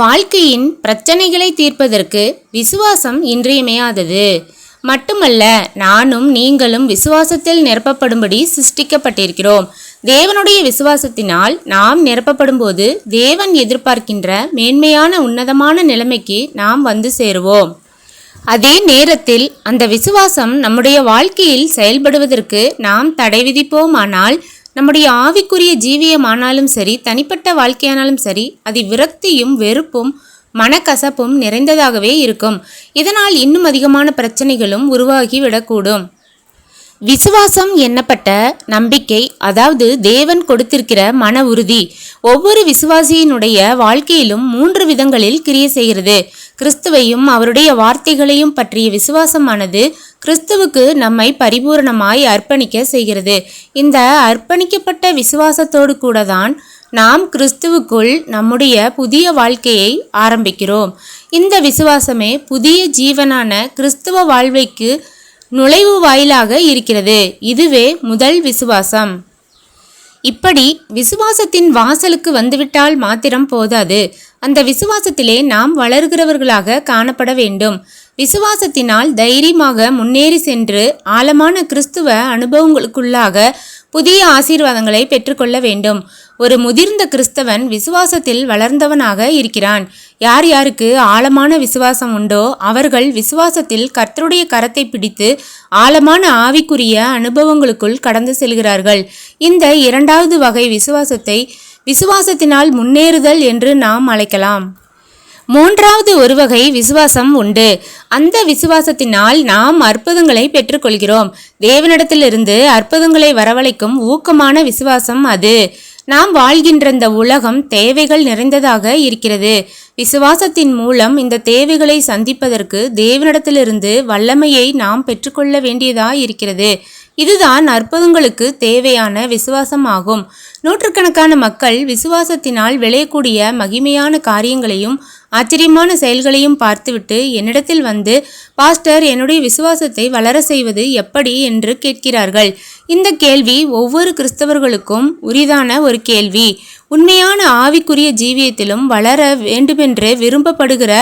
வாழ்க்கையின் பிரச்சனைகளை தீர்ப்பதற்கு விசுவாசம் இன்றியமையாதது. மட்டுமல்ல நானும் நீங்களும் விசுவாசத்தில் நிரப்பப்படும்படி சிருஷ்டிக்கப்பட்டிருக்கிறோம். தேவனுடைய விசுவாசத்தினால் நாம் நிரப்பப்படும்போது தேவன் எதிர்பார்க்கின்ற மேன்மையான உன்னதமான நிலைமைக்கு நாம் வந்து சேருவோம். அதே நேரத்தில் அந்த விசுவாசம் நம்முடைய வாழ்க்கையில் செயல்படுவதற்கு நாம் தடை விதிப்போமானால் நம்முடைய ஆவிக்குரிய ஜீவியமானாலும் சரி தனிப்பட்ட வாழ்க்கையானாலும் சரி அது விரக்தியும் வெறுப்பும் மனக்கசப்பும் நிறைந்ததாகவே இருக்கும். இதனால் இன்னும் அதிகமான பிரச்சனைகளும் உருவாகி விடக்கூடும் விசுவாசம் எண்ணப்பட்ட நம்பிக்கை அதாவது தேவன் கொடுத்திருக்கிற மன உறுதி ஒவ்வொரு விசுவாசியினுடைய வாழ்க்கையிலும் மூன்று விதங்களில் கிரிய செய்கிறது. கிறிஸ்துவையும் அவருடைய வார்த்தைகளையும் பற்றிய விசுவாசமானது கிறிஸ்துவுக்கு நம்மை பரிபூரணமாய் அர்ப்பணிக்க செய்கிறது. இந்த அர்ப்பணிக்கப்பட்ட விசுவாசத்தோடு கூட தான் நாம் கிறிஸ்துவுக்குள் நம்முடைய புதிய வாழ்க்கையை ஆரம்பிக்கிறோம். இந்த விசுவாசமே புதிய ஜீவனான கிறிஸ்துவ வாழ்வைக்கு நுழைவு வாயிலாக இருக்கிறது. இதுவே முதல் விசுவாசம். இப்படி விசுவாசத்தின் வாசலுக்கு வந்துவிட்டால் மாத்திரம் போதாது. அந்த விசுவாசத்திலே நாம் வளர்கிறவர்களாக காணப்பட வேண்டும். விசுவாசத்தினால் தைரியமாக முன்னேறி சென்று ஆழமான கிறிஸ்துவ அனுபவங்களுக்குள்ளாக புதிய ஆசீர்வாதங்களை பெற்றுக்கொள்ள வேண்டும். ஒரு முதிர்ந்த கிறிஸ்தவன் விசுவாசத்தில் வளர்ந்தவனாக இருக்கிறான். யார் யாருக்கு ஆழமான விசுவாசம் உண்டோ அவர்கள் விசுவாசத்தில் கர்த்தருடைய கரத்தை பிடித்து ஆழமான ஆவிக்குரிய அனுபவங்களுக்குள் கடந்து செல்கிறார்கள். இந்த இரண்டாவது வகை விசுவாசத்தை விசுவாசத்தினால் முன்னேறுதல் என்று நாம் அழைக்கலாம். மூன்றாவது ஒரு வகை விசுவாசம் உண்டு. அந்த விசுவாசத்தினால் நாம் அற்புதங்களை பெற்றுக்கொள்கிறோம். தேவனிடத்திலிருந்து அற்புதங்களை வரவழைக்கும் ஊக்கமான விசுவாசம் அது. நாம் வாழ்கின்ற இந்த உலகம் தேவைகள் நிறைந்ததாக இருக்கிறது. விசுவாசத்தின் மூலம் இந்த தேவைகளை சந்திப்பதற்கு தேவனிடத்திலிருந்து வல்லமையை நாம் பெற்றுக்கொள்ள வேண்டியதாக இருக்கிறது. இதுதான் அற்புதங்களுக்கு தேவையான விசுவாசம் ஆகும். நூற்றுக்கணக்கான மக்கள் விசுவாசத்தினால் விளையக்கூடிய மகிமையான காரியங்களையும் ஆச்சரியமான செயல்களையும் பார்த்துவிட்டு என்னிடத்தில் வந்து பாஸ்டர் என்னுடைய விசுவாசத்தை வளர செய்வது எப்படி? என்று கேட்கிறார்கள். இந்த கேள்வி ஒவ்வொரு கிறிஸ்தவர்களுக்கும் உரிதான ஒரு கேள்வி. உண்மையான ஆவிக்குரிய ஜீவியத்திலும் வளர வேண்டுமென்று விரும்பப்படுகிற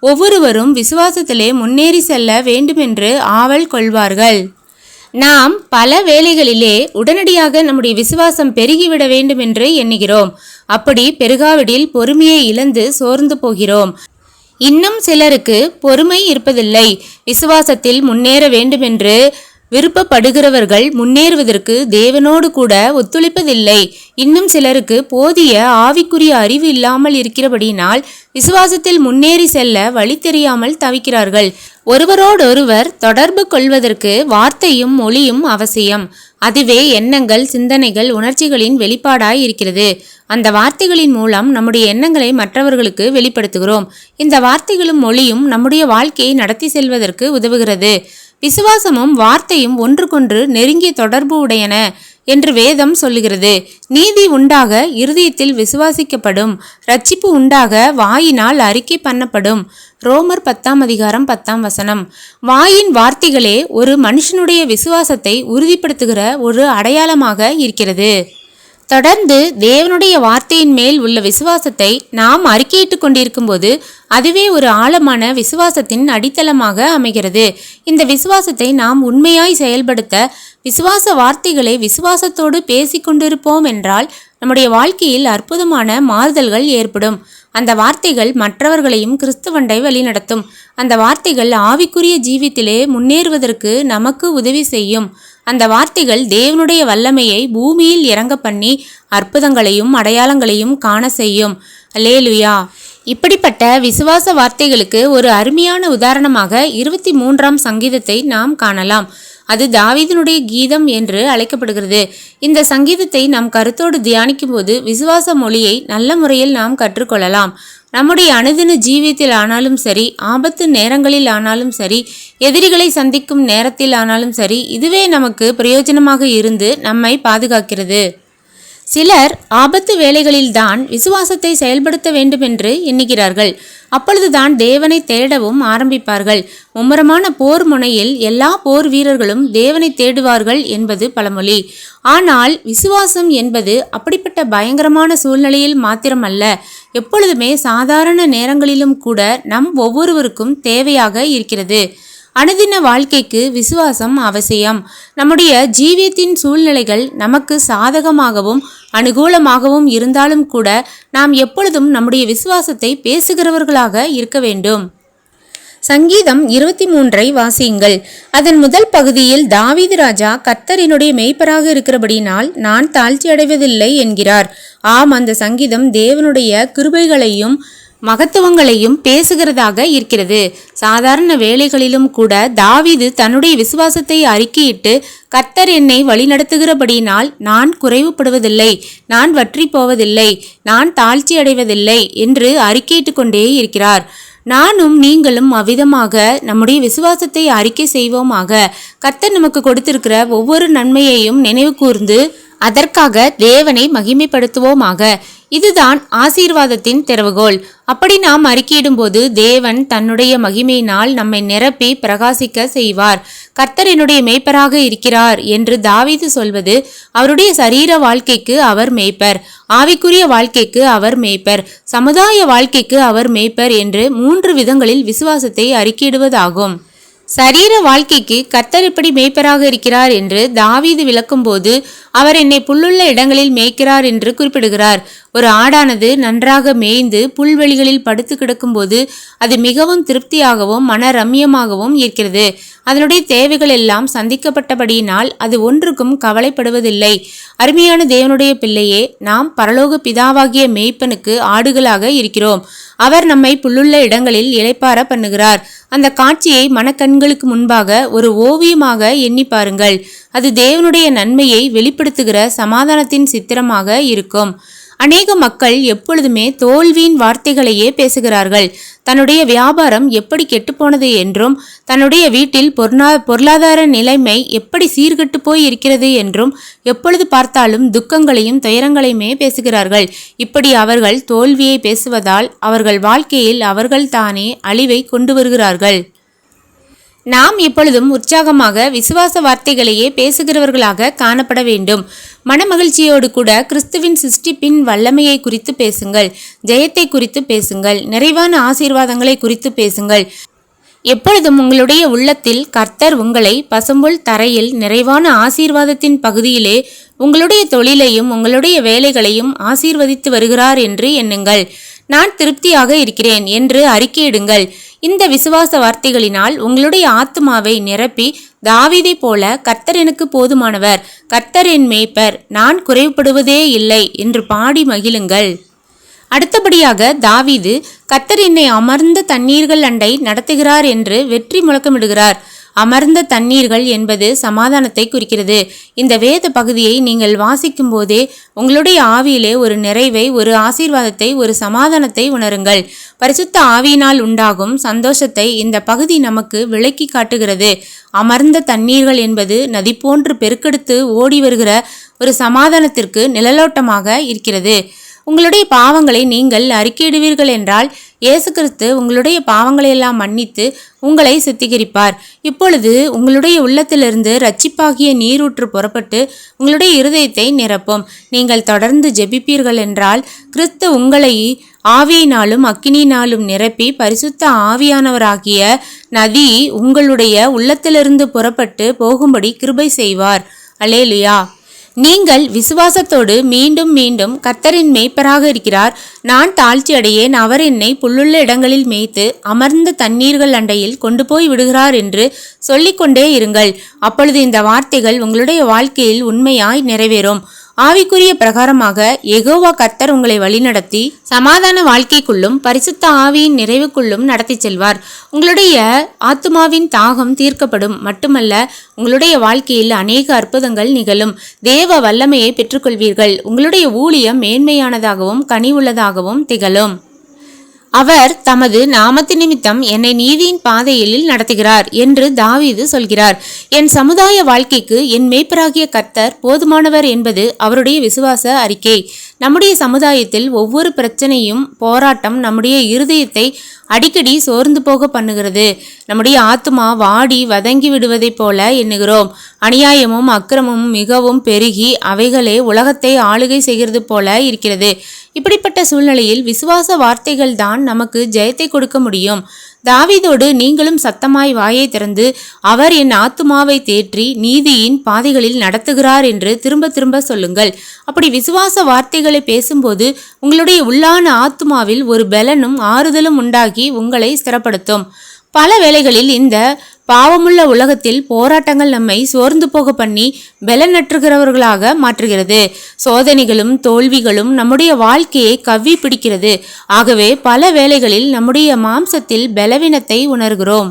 ஒவ்வொருவரும் விசுவாசத்திலே முன்னேறி செல்ல வேண்டுமென்று ஆவல் கொள்வார்கள். நாம் பல வேளைகளிலே உடனடியாக நம்முடைய விசுவாசம் பெருகிவிட வேண்டும் என்று எண்ணுகிறோம். அப்படி பெருகாவிடில் பொறுமையை இழந்து சோர்ந்து போகிறோம். இன்னும் சிலருக்கு பொறுமை இருப்பதில்லை. விசுவாசத்தில் முன்னேற வேண்டுமென்று விருப்பப்படுகிறவர்கள் முன்னேறுவதற்கு தேவனோடு கூட ஒத்துழைப்பதில்லை. இன்னும் சிலருக்கு போதிய ஆவிக்குரிய அறிவு இல்லாமல் இருக்கிறபடியினால் விசுவாசத்தில் முன்னேறி செல்ல வழி தெரியாமல் தவிக்கிறார்கள். ஒருவரோடொருவர் தொடர்பு கொள்வதற்கு வார்த்தையும் மொழியும் அவசியம். அதுவே எண்ணங்கள் சிந்தனைகள் உணர்ச்சிகளின் வெளிப்பாடாய் இருக்கிறது அந்த வார்த்தைகளின் மூலம் நம்முடைய எண்ணங்களை மற்றவர்களுக்கு வெளிப்படுத்துகிறோம். இந்த வார்த்தைகளும் மொழியும் நம்முடைய வாழ்க்கையை நடத்தி செல்வதற்கு உதவுகிறது. விசுவாசமும் வார்த்தையும் ஒன்றுக்கொன்று நெருங்கிய தொடர்பு உடையன. என்று வேதம் சொல்லுகிறது. நீதி உண்டாக இருதயத்தில் விசுவாசிக்கப்படும் ரட்சிப்பு உண்டாக வாயினால் அறிக்கை பண்ணப்படும். ரோமர் பத்தாம் அதிகாரம் பத்தாம் வசனம். வாயின் வார்த்தைகளே ஒரு மனுஷனுடைய விசுவாசத்தை உறுதிப்படுத்துகிற ஒரு அடையாளமாக இருக்கிறது. தொடர்ந்து தேவனுடைய வார்த்தையின் மேல் உள்ள விசுவாசத்தை நாம் அறிக்கையிட்டுக் கொண்டிருக்கும்போது அதுவே ஒரு ஆழமான விசுவாசத்தின் அடித்தளமாக அமைகிறது. இந்த விசுவாசத்தை நாம் உண்மையாய் செயல்படுத்த விசுவாச வார்த்தைகளை விசுவாசத்தோடு பேசிக்கொண்டிருப்போம் என்றால் நம்முடைய வாழ்க்கையில் அற்புதமான மாறுதல்கள் ஏற்படும். அந்த வார்த்தைகள் மற்றவர்களையும் கிறிஸ்துவண்டை வழிநடத்தும். அந்த வார்த்தைகள் ஆவிக்குரிய ஜீவித்திலே முன்னேறுவதற்கு நமக்கு உதவி செய்யும். அந்த வார்த்தைகள் தேவனுடைய வல்லமையை பூமியில் இறங்க பண்ணி அற்புதங்களையும் அடையாளங்களையும் காண செய்யும். லேலுயா இப்படிப்பட்ட விசுவாச வார்த்தைகளுக்கு ஒரு அருமையான உதாரணமாக இருபத்தி மூன்றாம் சங்கீதத்தை நாம் காணலாம். அது தாவீதினுடைய கீதம் என்று அழைக்கப்படுகிறது. இந்த சங்கீதத்தை நாம் கருத்தோடு தியானிக்கும் போது விசுவாச மொழியை நல்ல முறையில் நாம் கற்றுக்கொள்ளலாம். நம்முடைய அணுதின ஜீவியத்தில் ஆனாலும் சரி ஆபத்து நேரங்களில் ஆனாலும் சரி எதிரிகளை சந்திக்கும் நேரத்தில் ஆனாலும் சரி இதுவே நமக்கு பிரயோஜனமாக இருந்து நம்மை பாதுகாக்கிறது. சிலர் ஆபத்து வேலைகளில்தான் விசுவாசத்தை செயல்படுத்த வேண்டும் என்று எண்ணுகிறார்கள். அப்பொழுதுதான் தேவனை தேடவும் ஆரம்பிப்பார்கள். மும்முரமான போர் முனையில் எல்லா போர் வீரர்களும் தேவனை தேடுவார்கள் என்பது பழமொழி. ஆனால் விசுவாசம் என்பது அப்படிப்பட்ட பயங்கரமான சூழ்நிலையில் மாத்திரமல்ல. எப்பொழுதுமே சாதாரண நேரங்களிலும் கூட நம் ஒவ்வொருவருக்கும் தேவையாக இருக்கிறது. அனுதின வாழ்க்கைக்கு விசுவாசம் அவசியம். நம்முடைய ஜீவியத்தின் சூழ்நிலைகள் நமக்கு சாதகமாகவும் அனுகூலமாகவும் இருந்தாலும் கூட நாம் எப்பொழுதும் நம்முடைய விசுவாசத்தை பேசுகிறவர்களாக இருக்க வேண்டும். சங்கீதம் இருபத்தி மூன்றை வாசியுங்கள். அதன் முதல் பகுதியில் தாவீது ராஜா கர்த்தரினுடைய என்னுடைய மெய்ப்பராக இருக்கிறபடினால் நான் தாழ்ச்சி அடைவதில்லை என்கிறார். ஆம் அந்த சங்கீதம் தேவனுடைய கிருபைகளையும் மகத்துவங்களையும் பேசுகிறதாக இருக்கிறது. சாதாரண வேலைகளிலும் கூட தாவிது தன்னுடைய விசுவாசத்தை அறிக்கையிட்டு கர்த்தர் என்னை வழிநடத்துகிறபடியினால் நான் குறைவுபடுவதில்லை நான் வற்றி போவதில்லை நான் தாழ்ச்சி அடைவதில்லை என்று அறிக்கையிட்டு கொண்டே இருக்கிறார். நானும் நீங்களும் அவ்விதமாக நம்முடைய விசுவாசத்தை அறிக்கை செய்வோமாக. கர்த்தர் நமக்கு கொடுத்திருக்கிற ஒவ்வொரு நன்மையையும் நினைவு கூர்ந்து அதற்காக தேவனை மகிமைப்படுத்துவோமாக. இதுதான் ஆசீர்வாதத்தின் திறவுகோல். அப்படி நாம் அறிக்கையிடும்போது தேவன் தன்னுடைய மகிமையினால் நம்மை நிரப்பி பிரகாசிக்க செய்வார். கர்த்தர் என்னுடைய மேய்ப்பராக இருக்கிறார் என்று தாவீது சொல்வது அவருடைய சரீர வாழ்க்கைக்கு அவர் மேய்ப்பர். ஆவிக்குரிய வாழ்க்கைக்கு அவர் மேய்ப்பர். சமுதாய வாழ்க்கைக்கு அவர் மேய்ப்பர் என்று மூன்று விதங்களில் விசுவாசத்தை அறிக்கையிடுவதாகும். சரீர வாழ்க்கைக்கு கர்த்தர் எப்படி மேய்ப்பராக இருக்கிறார் என்று தாவீது விளக்கும்போது அவர் என்னை புல்லுள்ள இடங்களில் மேய்க்கிறார் என்று குறிப்பிடுகிறார். ஒரு ஆடானது நன்றாக மேய்ந்து புல்வெளிகளில் படுத்து கிடக்கும்போது அது மிகவும் திருப்தியாகவும் மன ரம்யமாகவும் இருக்கிறது. அதனுடைய தேவைகள் எல்லாம் சந்திக்கப்பட்டபடியினால் அது ஒன்றுக்கும் கவலைப்படுவதில்லை. அருமையான தேவனுடைய பிள்ளையே நாம் பரலோக பிதாவாகிய மேய்ப்பனுக்கு ஆடுகளாக இருக்கிறோம். அவர் நம்மை புல்லுள்ள இடங்களில் இளைப்பார பண்ணுகிறார். அந்த காட்சியை மனக்கண்களுக்கு முன்பாக ஒரு ஓவியமாக எண்ணி பாருங்கள். அது தேவனுடைய நன்மையை வெளிப்படுத்துகிற சமாதானத்தின் சித்திரமாக இருக்கும். அநேக மக்கள் எப்பொழுதுமே தோல்வியின் வார்த்தைகளையே பேசுகிறார்கள். தன்னுடைய வியாபாரம் எப்படி கெட்டுப்போனது என்றும் தன்னுடைய வீட்டில் பொருளா பொருளாதார நிலைமை எப்படி சீர்கெட்டு போய் இருக்கிறது என்றும் எப்பொழுது பார்த்தாலும் துக்கங்களையும் துயரங்களையுமே பேசுகிறார்கள். இப்படி அவர்கள் தோல்வியை பேசுவதால் அவர்கள் வாழ்க்கையில் அவர்கள் தானே அழிவை கொண்டு வருகிறார்கள். நாம் இப்பொழுதும் உற்சாகமாக விசுவாச வார்த்தைகளையே பேசுகிறவர்களாக காணப்பட வேண்டும். மனமகிழ்ச்சியோடு கூட கிறிஸ்துவின் சிருஷ்டிப்பின் வல்லமையை குறித்து பேசுங்கள். ஜெயத்தை குறித்து பேசுங்கள். நிறைவான ஆசீர்வாதங்களை குறித்து பேசுங்கள். எப்பொழுதும் உங்களுடைய உள்ளத்தில் கர்த்தர் உங்களை பசும்புல் தரையில் நிறைவான ஆசீர்வாதத்தின் பகுதியிலே உங்களுடைய தொழிலையும் உங்களுடைய வேலைகளையும் ஆசீர்வதித்து வருகிறார் என்று எண்ணுங்கள். நான் திருப்தியாக இருக்கிறேன் என்று அறிக்கையிடுங்கள். இந்த விசுவாச வார்த்தைகளினால் உங்களுடைய ஆத்மாவை நிரப்பி தாவிதை போல கர்த்தர் எனக்கு போதுமானவர் கர்த்தர் என் மேய்ப்பர் நான் குறைவுபடுவதே இல்லை என்று பாடி மகிழுங்கள். அடுத்தபடியாக தாவீது கத்தர் என்னை அமர்ந்த தண்ணீர்கள் அண்டை நடத்துகிறார் என்று வெற்றி முழக்கமிடுகிறார். அமர்ந்த தண்ணீர்கள் என்பது சமாதானத்தை குறிக்கிறது. இந்த வேத பகுதியை நீங்கள் வாசிக்கும் போதே உங்களுடைய ஆவியிலே ஒரு நிறைவை ஒரு ஆசீர்வாதத்தை ஒரு சமாதானத்தை உணருங்கள். பரிசுத்த ஆவியினால் உண்டாகும் சந்தோஷத்தை இந்த பகுதி நமக்கு விளக்கி காட்டுகிறது. அமர்ந்த தண்ணீர்கள் என்பது நதி போன்று பெருக்கெடுத்து ஓடி வருகிற ஒரு சமாதானத்திற்கு நிழலோட்டமாக இருக்கிறது. உங்களுடைய பாவங்களை நீங்கள் அறிக்கையிடுவீர்கள் என்றால் இயேசு கிறிஸ்து உங்களுடைய பாவங்களை எல்லாம் மன்னித்து உங்களை சுத்திகரிப்பார். இப்பொழுது உங்களுடைய உள்ளத்திலிருந்து ரட்சிப்பாகிய நீரூற்று புறப்பட்டு உங்களுடைய இருதயத்தை நிரப்பும். நீங்கள் தொடர்ந்து ஜெபிப்பீர்கள் என்றால் கிறிஸ்து உங்களை ஆவியினாலும் அக்கினியினாலும் நிரப்பி பரிசுத்த ஆவியானவராகிய நதி உங்களுடைய உள்ளத்திலிருந்து புறப்பட்டு போகும்படி கிருபை செய்வார். அலேலியா நீங்கள் விசுவாசத்தோடு மீண்டும் மீண்டும் கர்த்தரின் மேய்ப்பராக இருக்கிறார். நான் தாழ்ச்சி அடையேன் அவர் என்னை புல்லுள்ள இடங்களில் மேய்த்து அமர்ந்த தண்ணீர்கள் அண்டையில் கொண்டு போய் விடுகிறார் என்று சொல்லிக்கொண்டே இருங்கள். அப்பொழுது இந்த வார்த்தைகள் உங்களுடைய வாழ்க்கையில் உண்மையாய் நிறைவேறும். ஆவிக்குரிய பிரகாரமாக எகோவா கர்த்தர் உங்களை வழிநடத்தி சமாதான வாழ்க்கைக்குள்ளும் பரிசுத்த ஆவியின் நிறைவுக்குள்ளும் நடத்தி செல்வார். உங்களுடைய ஆத்துமாவின் தாகம் தீர்க்கப்படும். மட்டுமல்ல உங்களுடைய வாழ்க்கையில் அநேக அற்புதங்கள் நிகழும். தேவ வல்லமையை பெற்றுக்கொள்வீர்கள். உங்களுடைய ஊழியம் மேன்மையானதாகவும் கனிவுள்ளதாகவும் திகழும். அவர் தமது நாமத்து நிமித்தம் என்னை நீதியின் பாதையில் நடத்துகிறார் என்று தாவீது சொல்கிறார். என் சமுதாய வாழ்க்கைக்கு என் மேய்ப்பராகிய கர்த்தர் போதுமானவர் என்பது அவருடைய விசுவாச அறிக்கை. நம்முடைய சமுதாயத்தில் ஒவ்வொரு பிரச்சனையும் போராட்டம் நம்முடைய இருதயத்தை அடிக்கடி சோர்ந்து போக பண்ணுகிறது. நம்முடைய ஆத்மா வாடி வதங்கி விடுவதைப் போல எண்ணுகிறோம். அநியாயமும் அக்கிரமமும் மிகவும் பெருகி அவைகளே உலகத்தை ஆளுகை செய்கிறது போல இருக்கிறது. இப்படிப்பட்ட சூழ்நிலையில் விசுவாச வார்த்தைகள் தான் நமக்கு ஜெயத்தை கொடுக்க முடியும். தாவிதோடு நீங்களும் சத்தமாய் வாயை திறந்து அவர் என் ஆத்துமாவை தேற்றி நீதியின் பாதைகளில் நடத்துகிறார் என்று திரும்ப திரும்ப சொல்லுங்கள் அப்படி விசுவாச வார்த்தைகளை பேசும்போது உங்களுடைய உள்ளான ஆத்துமாவில் ஒரு பலனும் ஆறுதலும் உண்டாகி உங்களை ஸ்திரப்படுத்தும். பல வேளைகளில் இந்த பாவமுள்ள உலகத்தில் போராட்டங்கள் நம்மை சோர்ந்து போக பண்ணி பலனற்றுகிறவர்களாக மாற்றுகிறது. சோதனைகளும் தோல்விகளும் நம்முடைய வாழ்க்கையை கவ்வி பிடிக்கிறது. ஆகவே பல வேளைகளில் நம்முடைய மாம்சத்தில் பலவீனத்தை உணர்கிறோம்.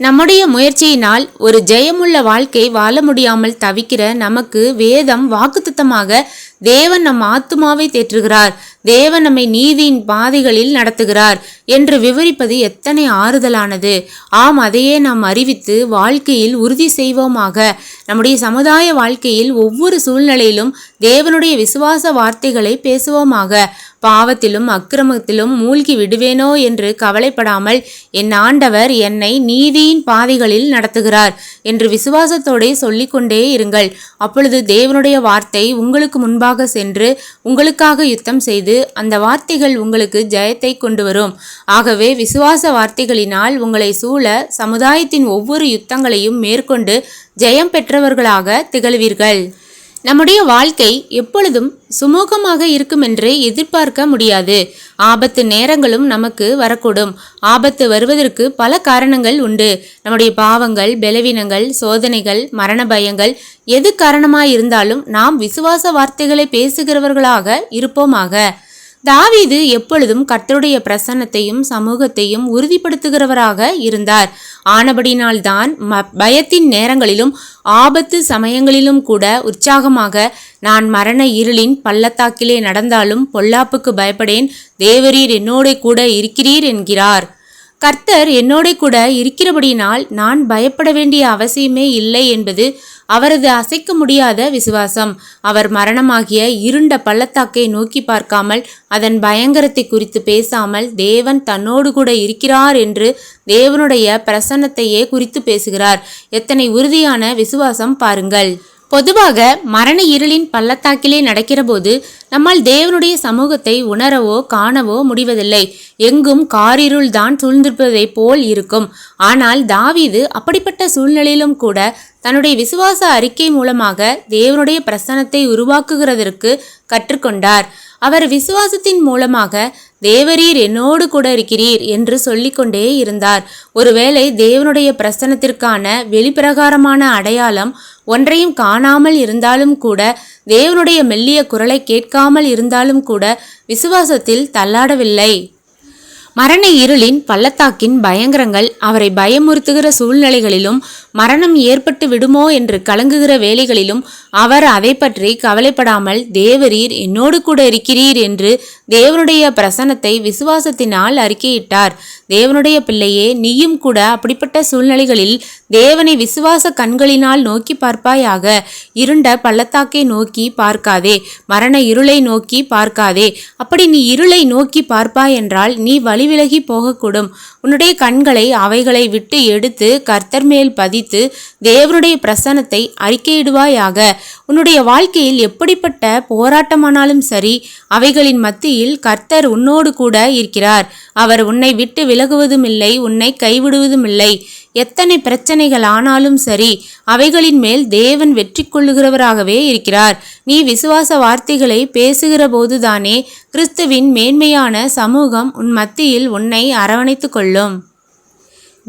நம்முடைய முயற்சியினால் ஒரு ஜெயமுள்ள வாழ்க்கை வாழ முடியாமல் தவிக்கிற நமக்கு வேதம் வாக்குத்தத்தமாக தேவன் நம் ஆத்துமாவை தேற்றுகிறார். தேவன் நம்மை நீதியின் பாதைகளில் நடத்துகிறார் என்று விவரிப்பது எத்தனை ஆறுதலானது. ஆம் அதையே நாம் அறிவித்து வாழ்க்கையில் உறுதி செய்வோமாக. நம்முடைய சமுதாய வாழ்க்கையில் ஒவ்வொரு சூழ்நிலையிலும் தேவனுடைய விசுவாச வார்த்தைகளை பேசுவோமாக. பாவத்திலும் அக்கிரமத்திலும் மூழ்கி விடுவேனோ என்று கவலைப்படாமல் என் ஆண்டவர் என்னை நீதியின் பாதைகளில் நடத்துகிறார் என்று விசுவாசத்தோடே சொல்லிக்கொண்டே இருங்கள். அப்பொழுது தேவனுடைய வார்த்தை உங்களுக்கு முன்பாக சென்று உங்களுக்காக யுத்தம் செய்து அந்த வார்த்தைகள் உங்களுக்கு ஜெயத்தை கொண்டு வரும். ஆகவே விசுவாச வார்த்தைகளினால் உங்களை சூழ சமுதாயத்தின் ஒவ்வொரு யுத்தங்களையும் மேற்கொண்டு ஜெயம் பெற்றவர்களாக திகழ்வீர்கள். நம்முடைய வாழ்க்கை எப்பொழுதும் சுமூகமாக இருக்கும் என்று எதிர்பார்க்க முடியாது. ஆபத்து நேரங்களும் நமக்கு வரக்கூடும். ஆபத்து வருவதற்கு பல காரணங்கள் உண்டு. நம்முடைய பாவங்கள் பலவீனங்கள் சோதனைகள் மரண பயங்கள் எது காரணமாயிருந்தாலும் நாம் விசுவாச வார்த்தைகளை பேசுகிறவர்களாக இருப்போமாக. தாவீது எப்பொழுதும் கர்த்தருடைய பிரசன்னத்தையும் சமூகத்தையும் உறுதிப்படுத்துகிறவராக இருந்தார். ஆனபடினால்தான் ம பயத்தின் நேரங்களிலும் ஆபத்து சமயங்களிலும் கூட உற்சாகமாக நான் மரண இருளின் பள்ளத்தாக்கிலே நடந்தாலும் பொல்லாப்புக்கு பயப்படேன். தேவரீர் என்னோட கூட இருக்கிறீர் என்கிறார். கர்த்தர் என்னோட கூட இருக்கிறபடியினால் நான் பயப்பட வேண்டிய அவசியமே இல்லை என்பது அவரது அசைக்க முடியாத விசுவாசம். அவர் மரணமாகிய இருண்ட பள்ளத்தாக்கை நோக்கி பார்க்காமல் அதன் பயங்கரத்தை குறித்து பேசாமல் தேவன் தன்னோடு கூட இருக்கிறார் என்று தேவனுடைய பிரசன்னத்தையே குறித்து பேசுகிறார். எத்தனை உறுதியான விசுவாசம் பாருங்கள். பொதுவாக மரண இருளின் பள்ளத்தாக்கிலே நடக்கிறபோது நம்மால் தேவனுடைய சமூகத்தை உணரவோ காணவோ முடிவதில்லை. எங்கும் காரிருள் தான் சூழ்ந்திருப்பதைப் போல் இருக்கும். ஆனால் தாவீது அப்படிப்பட்ட சூழ்நிலையிலும் கூட தன்னுடைய விசுவாச அறிக்கை மூலமாக தேவனுடைய பிரசனத்தை உருவாக்குகிறதற்கு கற்றுக்கொண்டார். அவர் விசுவாசத்தின் மூலமாக தேவரீர் என்னோடு கூட இருக்கிறீர் என்று சொல்லிக்கொண்டே இருந்தார். ஒருவேளை தேவனுடைய பிரசனத்திற்கான வெளிப்பிரகாரமான அடையாளம் ஒன்றையும் காணாமல் இருந்தாலும் கூட தேவனுடைய மெல்லிய குரலை கேட்காமல் இருந்தாலும் கூட விசுவாசத்தில் தள்ளாடவில்லை. மரண இருளின் பள்ளத்தாக்கின் பயங்கரங்கள் அவரை பயமுறுத்துகிற சூழ்நிலைகளிலும் மரணம் ஏற்பட்டு விடுமோ என்று கலங்குகிற வேலைகளிலும் அவர் அதை பற்றி கவலைப்படாமல் தேவரீர் என்னோடு கூட இருக்கிறீர் என்று தேவனுடைய பிரசனத்தை விசுவாசத்தினால் அறிக்கையிட்டார். தேவனுடைய பிள்ளையே நீயும் கூட அப்படிப்பட்ட சூழ்நிலைகளில் தேவனை விசுவாச கண்களினால் நோக்கி பார்ப்பாயாக. இருண்ட பள்ளத்தாக்கை நோக்கி பார்க்காதே மரண இருளை நோக்கி பார்க்காதே. அப்படி நீ இருளை நோக்கி பார்ப்பாய் என்றால் நீ வழிவிலகி போகக்கூடும். உன்னுடைய கண்களை அவைகளை விட்டு எடுத்து கர்த்தர் மேல் பதி குறித்து தேவனுடைய பிரசனத்தை அறிக்கையிடுவாயாக. உன்னுடைய வாழ்க்கையில் எப்படிப்பட்ட போராட்டமானாலும் சரி அவைகளின் மத்தியில் கர்த்தர் உன்னோடு கூட இருக்கிறார். அவர் உன்னை விட்டு விலகுவதும் இல்லை உன்னை கைவிடுவதும் இல்லை எத்தனை பிரச்சனைகள் ஆனாலும் சரி அவைகளின் மேல் தேவன் வெற்றி கொள்ளுகிறவராகவே இருக்கிறார். நீ விசுவாச வார்த்தைகளை பேசுகிற போதுதானே கிறிஸ்துவின் மேன்மையான சமூகம் உன் மத்தியில் உன்னை அரவணைத்து கொள்ளும்.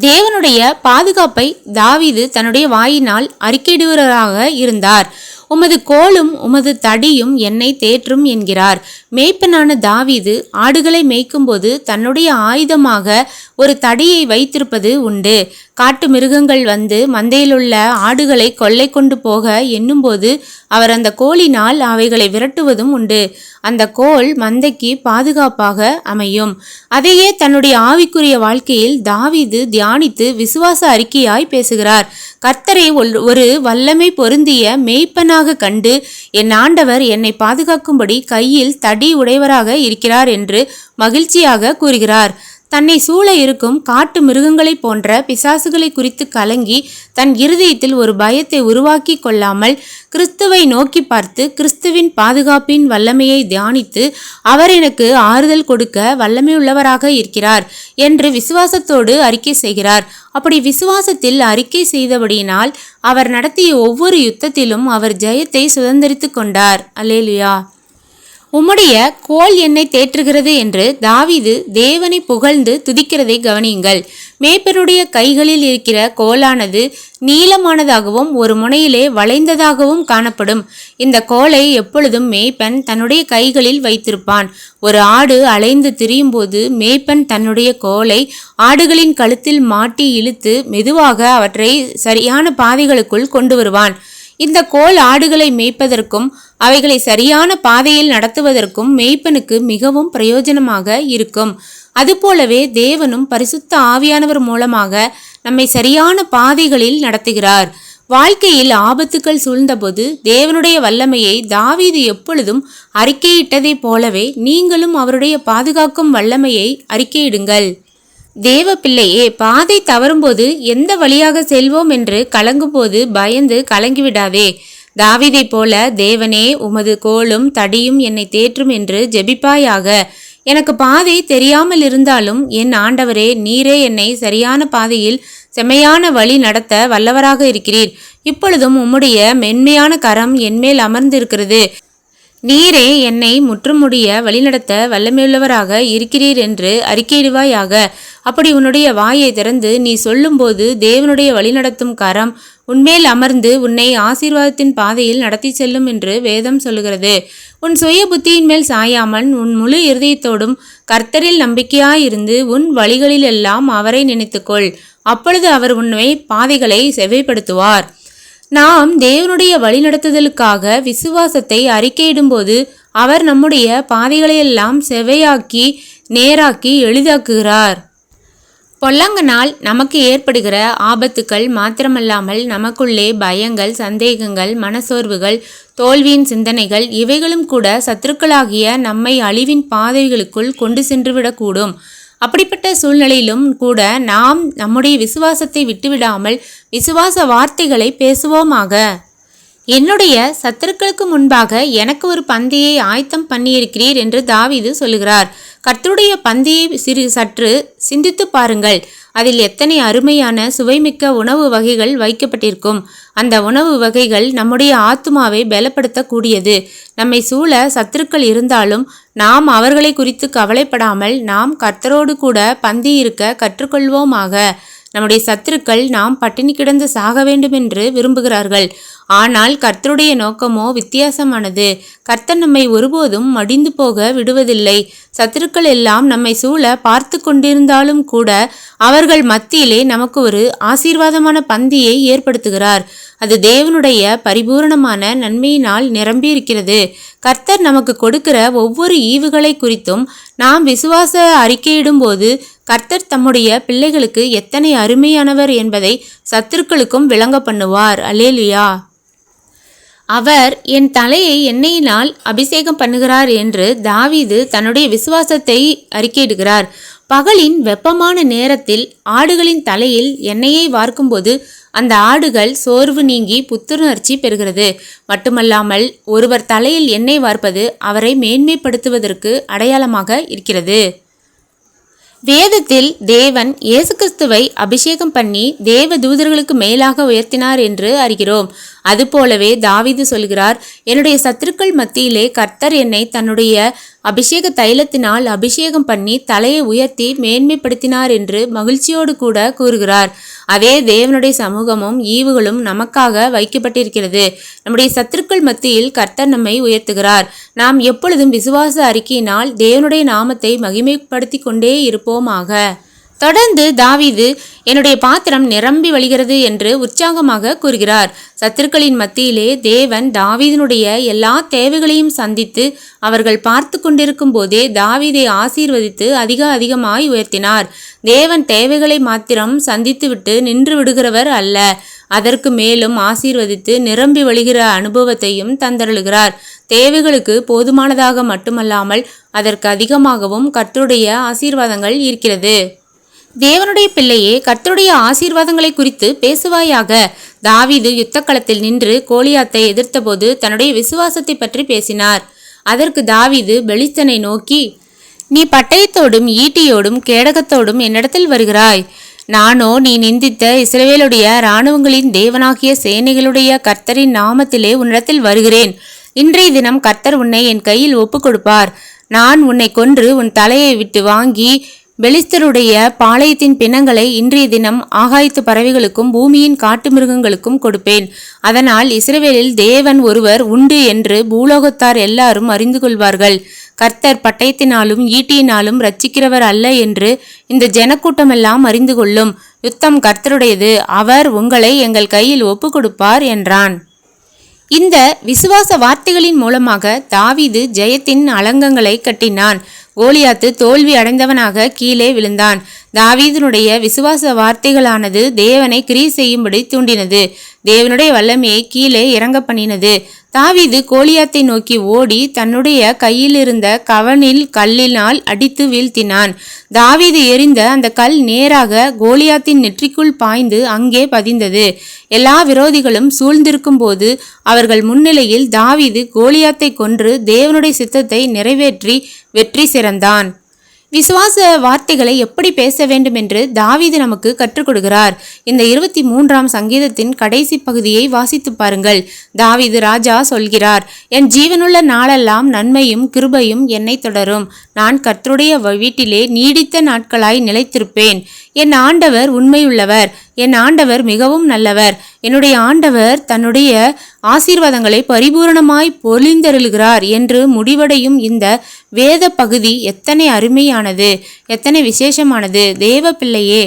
தேவனுடைய பாதுகாப்பை தாவிது தன்னுடைய வாயினால் அறிக்கையிடுவராக இருந்தார். உமது கோலும் உமது தடியும் என்னை தேற்றும் என்கிறார். மேய்ப்பனான தாவிது ஆடுகளை மேய்க்கும்போது தன்னுடைய ஆயுதமாக ஒரு தடியை வைத்திருப்பது உண்டு. காட்டு மிருகங்கள் வந்து மந்தையிலுள்ள ஆடுகளை கொள்ளை கொண்டு போக எண்ணும்போது அவர் அந்த கோலினால் அவைகளை விரட்டுவதும் உண்டு. அந்த கோல் மந்தைக்கு பாதுகாப்பாக அமையும். அதையே தன்னுடைய ஆவிக்குரிய வாழ்க்கையில் தாவீது தியானித்து விசுவாச அறிக்கையாய் பேசுகிறார். கர்த்தரை ஒல்- ஒரு வல்லமை பொருந்திய மெய்ப்பனாக கண்டு என் ஆண்டவர் என்னை பாதுகாக்கும்படி கையில் தடி உடையவராக இருக்கிறார் என்று மகிழ்ச்சியாக கூறுகிறார். தன்னை சூழ இருக்கும் காட்டு மிருகங்களைப் போன்ற பிசாசுகளை குறித்து கலங்கி தன் இருதயத்தில் ஒரு பயத்தை உருவாக்கி கொள்ளாமல் கிறிஸ்துவை நோக்கி பார்த்து கிறிஸ்துவின் பாதுகாப்பின் வல்லமையை தியானித்து அவர் எனக்கு ஆறுதல் கொடுக்க வல்லமையுள்ளவராக இருக்கிறார் என்று விசுவாசத்தோடு அறிக்கை செய்கிறார். அப்படி விசுவாசத்தில் அறிக்கை செய்தபடியினால் அவர் நடத்திய ஒவ்வொரு யுத்தத்திலும் அவர் ஜெயத்தை சுதந்திரித்து கொண்டார். அல்லேலுயா. உம்முடைய கோல் என்னை தேற்றுகிறது என்று தாவிது தேவனை புகழ்ந்து துதிக்கிறதை கவனியுங்கள். மேய்ப்பருடைய கைகளில் இருக்கிற கோலானது நீளமானதாகவும் ஒரு முனையிலே வளைந்ததாகவும் காணப்படும். இந்த கோலை எப்பொழுதும் மேய்ப்பன் தன்னுடைய கைகளில் வைத்திருப்பான். ஒரு ஆடு அலைந்து திரியும்போது மேய்ப்பன் தன்னுடைய கோலை ஆடுகளின் கழுத்தில் மாட்டி இழுத்து மெதுவாக அவற்றை சரியான பாதைகளுக்குள் கொண்டு வருவான். இந்த கோல் ஆடுகளை மேய்ப்பதற்கும் அவைகளை சரியான பாதையில் நடத்துவதற்கும் மெய்ப்பனுக்கு மிகவும் பிரயோஜனமாக இருக்கும். அதுபோலவே தேவனும் பரிசுத்த ஆவியானவர் மூலமாக நம்மை சரியான பாதைகளில் நடத்துகிறார். வாழ்க்கையில் ஆபத்துக்கள் சூழ்ந்தபோது தேவனுடைய வல்லமையை தாவீது எப்பொழுதும் அறிக்கையிட்டதைப் போலவே நீங்களும் அவருடைய பாதுகாக்கும் வல்லமையை அறிக்கையிடுங்கள். தேவ பிள்ளையே பாதை தவறும்போது எந்த வழியாக செல்வோம் என்று கலங்கும்போது பயந்து கலங்கிவிடாதே. தாவிதை போல தேவனே உமது கோலும் தடியும் என்னை தேற்றும் என்று ஜெபிப்பாயாக. எனக்கு பாதை தெரியாமல் இருந்தாலும் என் ஆண்டவரே நீரே என்னை சரியான பாதையில் செம்மையான வழி நடத்த வல்லவராக இருக்கிறீர். இப்பொழுதும் உம்முடைய மென்மையான கரம் என்மேல் அமர்ந்திருக்கிறது. நீரே என்னை முற்றுமுடிய வழிநடத்த வல்லமையுள்ளவராக இருக்கிறீர் என்று அறிக்கையிடுவாயாக. அப்படி உன்னுடைய வாயை திறந்து நீ சொல்லும்போது தேவனுடைய வழிநடத்தும் கரம் உன்மேல் அமர்ந்து உன்னை ஆசீர்வாதத்தின் பாதையில் நடத்தி செல்லும் என்று வேதம் சொல்லுகிறது. உன் சுய புத்தியின் மேல் சாயாமல் உன் முழு இருதயத்தோடும் கர்த்தரில் நம்பிக்கையாயிருந்து உன் வழிகளிலெல்லாம் அவரை நினைத்துக்கொள். அப்பொழுது அவர் உன்னை பாதைகளை செவைப்படுத்துவார் நாம் தேவனுடைய வழிநடத்துதலுக்காக விசுவாசத்தை அறிக்கையிடும்போது அவர் நம்முடைய பாதைகளையெல்லாம் செவையாக்கி நேராக்கி எளிதாக்குகிறார். பொல்லாங்கனால் நமக்கு ஏற்படுகிற ஆபத்துக்கள் மாத்திரமல்லாமல் நமக்குள்ளே பயங்கள் சந்தேகங்கள் மனசோர்வுகள் தோல்வியின் சிந்தனைகள் இவைகளும் கூட சத்துருக்களாகிய நம்மை அழிவின் பாதைகளுக்குள் கொண்டு சென்றுவிடக்கூடும். அப்படிப்பட்ட சூழ்நிலையிலும் கூட நாம் நம்முடைய விசுவாசத்தை விட்டுவிடாமல் விசுவாச வார்த்தைகளை பேசுவோமாக. என்னுடைய சத்துருக்களுக்கு முன்பாக எனக்கு ஒரு பந்தியை ஆயத்தம் பண்ணியிருக்கிறீர் என்று தாவிது சொல்லுகிறார். கர்த்தருடைய பந்தியை சிறு சற்று சிந்தித்து பாருங்கள். அதில் எத்தனை அருமையான சுவைமிக்க உணவு வகைகள் வைக்கப்பட்டிருக்கும். அந்த உணவு வகைகள் நம்முடைய ஆத்துமாவை பலப்படுத்தக்கூடியது. நம்மை சூழ சத்துருக்கள் இருந்தாலும் நாம் அவர்களை குறித்து கவலைப்படாமல் நாம் கர்த்தரோடு கூட பந்தி இருக்க கற்றுக்கொள்வோமாக. நம்முடைய சத்துருக்கள் நாம் பட்டினி கிடந்து சாக வேண்டும் என்று விரும்புகிறார்கள். ஆனால் கர்த்தருடைய நோக்கமோ வித்தியாசமானது. கர்த்தர் நம்மை ஒருபோதும் மடிந்து போக விடுவதில்லை. சத்துருக்கள் எல்லாம் நம்மை சூழ பார்த்து கொண்டிருந்தாலும் கூட அவர்கள் மத்தியிலே நமக்கு ஒரு ஆசீர்வாதமான பந்தியை ஏற்படுத்துகிறார். அது தேவனுடைய பரிபூரணமான நன்மையினால் நிரம்பி இருக்கிறது கர்த்தர் நமக்கு கொடுக்கிற ஒவ்வொரு ஈவுகளை குறித்தும் நாம் விசுவாச அறிக்கையிடும்போது கர்த்தர் தம்முடைய பிள்ளைகளுக்கு எத்தனை அருமையானவர் என்பதை சத்துருக்களுக்கும் விளங்க பண்ணுவார். அலேலியா அவர் என் தலையை எண்ணெயினால் அபிஷேகம் பண்ணுகிறார் என்று தாவீது தன்னுடைய விசுவாசத்தை அறிக்கையிடுகிறார். பகலின் வெப்பமான நேரத்தில் ஆடுகளின் தலையில் எண்ணெயை வார்க்கும்போது அந்த ஆடுகள் சோர்வு நீங்கி புத்துணர்ச்சி பெறுகிறது. மட்டுமல்லாமல் ஒருவர் தலையில் எண்ணெய் வார்ப்பது அவரை மேன்மைப்படுத்துவதற்கு அடையாளமாக இருக்கிறது. வேதத்தில் தேவன் இயேசு கிறிஸ்துவை அபிஷேகம் பண்ணி தேவ தூதர்களுக்கு மேலாக உயர்த்தினார் என்று அறிகிறோம். அதுபோலவே தாவிது சொல்கிறார் என்னுடைய சத்துருக்கள் மத்தியிலே கர்த்தர் என்னை தன்னுடைய அபிஷேக தைலத்தினால் அபிஷேகம் பண்ணி தலையை உயர்த்தி மேன்மைப்படுத்தினார் என்று மகிழ்ச்சியோடு கூட கூறுகிறார். அதே தேவனுடைய சமூகமும் ஈவுகளும் நமக்காக வைக்கப்பட்டிருக்கிறது. நம்முடைய சத்துருக்கள் மத்தியில் கர்த்தர் நம்மை உயர்த்துகிறார். நாம் எப்பொழுதும் விசுவாச அறிக்கையினால் தேவனுடைய நாமத்தை மகிமைப்படுத்தி கொண்டே இருப்போமாக. தொடர்ந்து தாவீது என்னுடைய பாத்திரம் நிரம்பி வழிகிறது என்று உற்சாகமாக கூறுகிறார். சத்துருக்களின் மத்தியிலே தேவன் தாவீதினுடைய எல்லா தேவைகளையும் சந்தித்து அவர்கள் பார்த்து கொண்டிருக்கும் போதே தாவீதை ஆசீர்வதித்து அதிக அதிகமாய் உயர்த்தினார். தேவன் தேவைகளை மாத்திரம் சந்தித்துவிட்டு நின்று விடுகிறவர் அல்ல. அதற்கு மேலும் ஆசீர்வதித்து நிரம்பி வழிகிற அனுபவத்தையும் தந்தருளுகிறார். தேவைகளுக்கு போதுமானதாக மட்டுமல்லாமல் அதற்கு அதிகமாகவும் கர்த்தருடைய ஆசீர்வாதங்கள் இருக்கிறது. தேவனுடைய பிள்ளையே கர்த்தருடைய ஆசீர்வாதங்களை குறித்து பேசுவாயாக. தாவீது யுத்தக்களத்தில் நின்று கோலியாத்தை எதிர்த்தபோது தன்னுடைய விசுவாசத்தை பற்றி பேசினார். அதற்கு தாவீது பெலிஸ்தனை நோக்கி நீ பட்டயத்தோடும் ஈட்டியோடும் கேடகத்தோடும் என்னிடத்தில் வருகிறாய். நானோ நீ நிந்தித்த இஸ்ரவேலுடைய இராணுவங்களின் தேவனாகிய சேனைகளுடைய கர்த்தரின் நாமத்திலே உன்னிடத்தில் வருகிறேன். இன்றைய தினம் கர்த்தர் உன்னை என் கையில் ஒப்புக் கொடுப்பார் நான் உன்னை கொன்று உன் தலையை விட்டு வாங்கி பெலிஸ்தருடைய பாளையத்தின் பிணங்களை இன்றைய தினம் ஆகாயத்து பறவைகளுக்கும் பூமியின் காட்டு மிருகங்களுக்கும் கொடுப்பேன். அதனால் இஸ்ரவேலில் தேவன் ஒருவர் உண்டு என்று பூலோகத்தார் எல்லாரும் அறிந்து கொள்வார்கள். கர்த்தர் பட்டயத்தினாலும் ஈட்டியினாலும் ரட்சிக்கிறவர் அல்ல என்று இந்த ஜனக்கூட்டமெல்லாம் அறிந்து கொள்ளும். யுத்தம் கர்த்தருடையது. அவர் உங்களை எங்கள் கையில் ஒப்பு கொடுப்பார் என்றான். இந்த விசுவாச வார்த்தைகளின் மூலமாக தாவீது ஜெயத்தின் அலங்கங்களை கட்டினான். கோலியாத்து தோல்வி அடைந்தவனாக கீழே விழுந்தான். தாவீதனுடைய விசுவாச வார்த்தைகளானது தேவனை கிரி செய்யும்படி தூண்டினது. தேவனுடைய வல்லமையை கீழே இறங்க பண்ணினது. தாவீது கோலியாத்தை நோக்கி ஓடி தன்னுடைய கையில் இருந்த கவனில் கல்லினால் அடித்து வீழ்த்தினான். தாவீது எறிந்த அந்த கல் நேராக கோலியாத்தின் நெற்றிக்குள் பாய்ந்து அங்கே பதிந்தது. எல்லா விரோதிகளும் சூழ்ந்திருக்கும் போது அவர்கள் முன்னிலையில் தாவீது கோலியாத்தை கொன்று தேவனுடைய சித்தத்தை நிறைவேற்றி வெற்றி சிறந்தான். விசுவாச வார்த்தைகளை எப்படி பேச வேண்டும் என்று தாவீது நமக்கு கற்றுக் கொடுக்கிறார். இந்த இருபத்தி மூன்றாம் சங்கீதத்தின் கடைசி பகுதியை வாசித்து பாருங்கள். தாவீது ராஜா சொல்கிறார் என் ஜீவனுள்ள நாளெல்லாம் நன்மையும் கிருபையும் என்னை தொடரும். நான் கர்த்தருடைய வீட்டிலே நீடித்த நாட்களாய் நிலைத்திருப்பேன். என் ஆண்டவர் உண்மையுள்ளவர். என் ஆண்டவர் மிகவும் நல்லவர். என்னுடைய ஆண்டவர் தன்னுடைய ஆசீர்வாதங்களை பரிபூரணமாய் பொழிந்தருளுகிறார் என்று முடிவடையும் இந்த வேத பகுதி எத்தனை அருமையானது எத்தனை விசேஷமானது. தேவ பிள்ளையே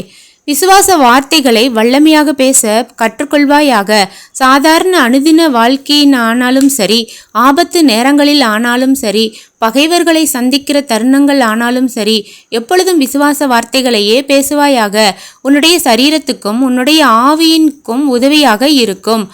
விசுவாச வார்த்தைகளை வல்லமையாக பேச கற்றுக்கொள்வாயாக. சாதாரண அனுதின வாழ்க்கையின் ஆனாலும் சரி ஆபத்து நேரங்களில் ஆனாலும் சரி பகைவர்களை சந்திக்கிற தருணங்கள் ஆனாலும் சரி எப்பொழுதும் விசுவாச வார்த்தைகளையே பேசுவாயாக. உன்னுடைய சரீரத்துக்கும் உன்னுடைய ஆவியின்க்கும் உதவியாக இருக்கும்.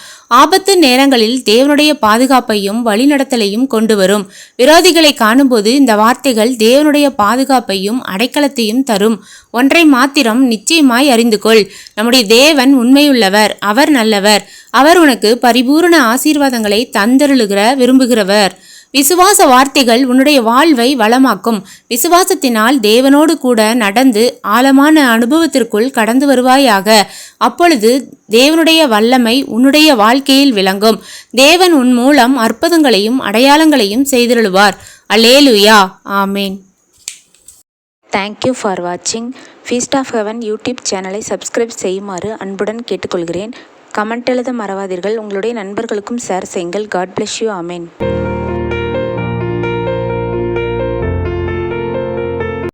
ஆபத்து நேரங்களில் தேவனுடைய பாதுகாப்பையும் வழிநடத்தலையும் கொண்டு வரும் விரோதிகளை காணும்போது இந்த வார்த்தைகள் தேவனுடைய பாதுகாப்பையும் அடைக்கலத்தையும் தரும். ஒன்றை மாத்திரம் நிச்சயமாய் அறிந்து கொள் நம்முடைய தேவன் உண்மையுள்ளவர் அவர் நல்லவர். அவர் உனக்கு பரிபூரண ஆசீர்வாதங்களை தந்தருளுகிற விரும்புகிறவர். விசுவாச வார்த்தைகள் உன்னுடைய வாழ்வை வளமாக்கும். விசுவாசத்தினால் தேவனோடு கூட நடந்து ஆழமான அனுபவத்திற்குள் கடந்து வருவாயாக. அப்பொழுது தேவனுடைய வல்லமை உன்னுடைய வாழ்க்கையில் விளங்கும். தேவன் உன் மூலம் அற்புதங்களையும் அடையாளங்களையும் செய்திருளுவார். Hallelujah amen. Thank you for வாட்சிங் ஃபீஸ்ட் ஆஃப் ஹெவன் யூடியூப் சேனலை சப்ஸ்கிரைப் செய்யுமாறு அன்புடன் கேட்டுக்கொள்கிறேன். கமெண்ட் எழுத மறவாதீர்கள். உங்களுடைய நண்பர்களுக்கும் ஷேர் செய்யுங்கள். காட் பிளஸ் யூ ஆமீன்